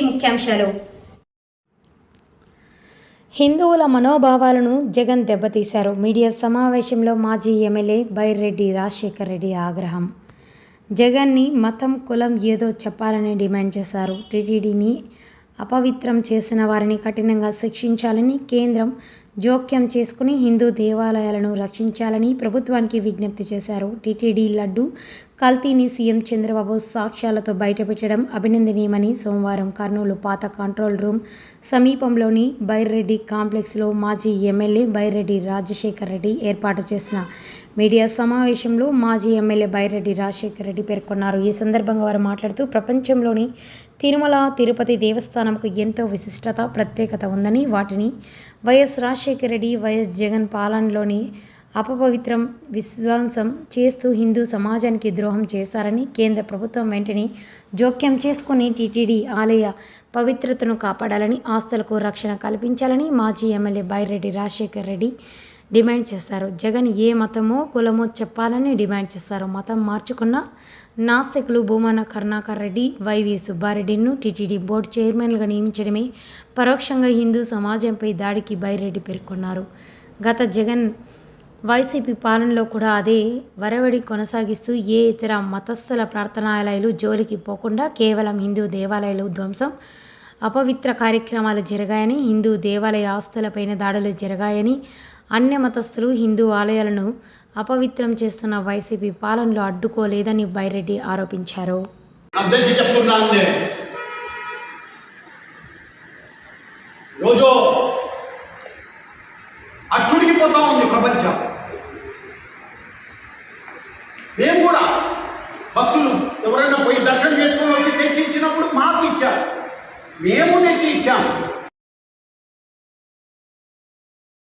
ముఖ్యాంశాలు. హిందువుల మనోభావాలను జగన్ దెబ్బతీశారు. మీడియా సమావేశంలో మాజీ ఎమ్మెల్యే బైరెడ్డి రాజశేఖర్ రెడ్డి ఆగ్రహం. జగన్ని మతం కులం ఏదో చెప్పాలని డిమాండ్ చేశారు. టీటీడీని అపవిత్రం చేసిన వారిని కఠినంగా శిక్షించాలని కేంద్రం జోక్యం చేసుకుని హిందూ దేవాలయాలను రక్షించాలని ప్రభుత్వానికి విజ్ఞప్తి చేశారు. టీటీడీ లడ్డు కల్తీని సీఎం చంద్రబాబు సాక్ష్యాలతో బయటపెట్టడం అభినందనీయమని సోమవారం కర్నూలు పాత కంట్రోల్ రూమ్ సమీపంలోని బైర్రెడ్డి కాంప్లెక్స్లో మాజీ ఎమ్మెల్యే బైర్రెడ్డి రాజశేఖర్ రెడ్డి ఏర్పాటు చేసిన మీడియా సమావేశంలో మాజీ ఎమ్మెల్యే బైరెడ్డి రాజశేఖర్ రెడ్డి పేర్కొన్నారు. ఈ సందర్భంగా వారు మాట్లాడుతూ ప్రపంచంలోని తిరుమల తిరుపతి దేవస్థానంకు ఎంతో విశిష్టత ప్రత్యేకత ఉందని వాటిని వైఎస్ రాజశేఖర రాజశేఖర రెడ్డి వైఎస్ జగన్ పాలనలోని అపవిత్రం విధ్వంసం చేస్తూ హిందూ సమాజానికి ద్రోహం చేశారని కేంద్ర ప్రభుత్వం వెంటనే జోక్యం చేసుకుని టీటీడీ ఆలయ పవిత్రతను కాపాడాలని ఆస్తులకు రక్షణ కల్పించాలని మాజీ ఎమ్మెల్యే బైరెడ్డి రాజశేఖర్ రెడ్డి డిమాండ్ చేశారు జగన్ ఏ మతమో కులమో చెప్పాలని డిమాండ్ చేశారు మతం మార్చుకున్న నాస్తికులు భూమన కరుణాకర్ రెడ్డి వైవి సుబ్బారెడ్డిను టీటీడీ బోర్డు చైర్మన్గా నియమించడమే పరోక్షంగా హిందూ సమాజంపై దాడికి బైరెడ్డి పేర్కొన్నారు. గత జగన్ వైసీపీ పాలనలో కూడా అదే వరవడి కొనసాగిస్తూ ఏ ఇతర మతస్థుల ప్రార్థనాలయాలు జోలికి పోకుండా కేవలం హిందూ దేవాలయాలు ధ్వంసం అపవిత్ర కార్యక్రమాలు జరిగాయని హిందూ దేవాలయ ఆస్తులపైన దాడులు జరిగాయని అన్య మతస్థులు హిందూ ఆలయాలను అపవిత్రం చేస్తున్న వైసీపీ పాలనలో అడ్డుకోలేదని బైరెడ్డి ఆరోపించారు. రోజు అట్టుడికిపోతా ఉంది ప్రపంచం. మేము కూడా భక్తులు ఎవరైనా పోయి దర్శనం చేసుకొని వచ్చి తెచ్చి ఇచ్చినప్పుడు మాకు ఇచ్చారు. మేము తెచ్చి ఇచ్చాము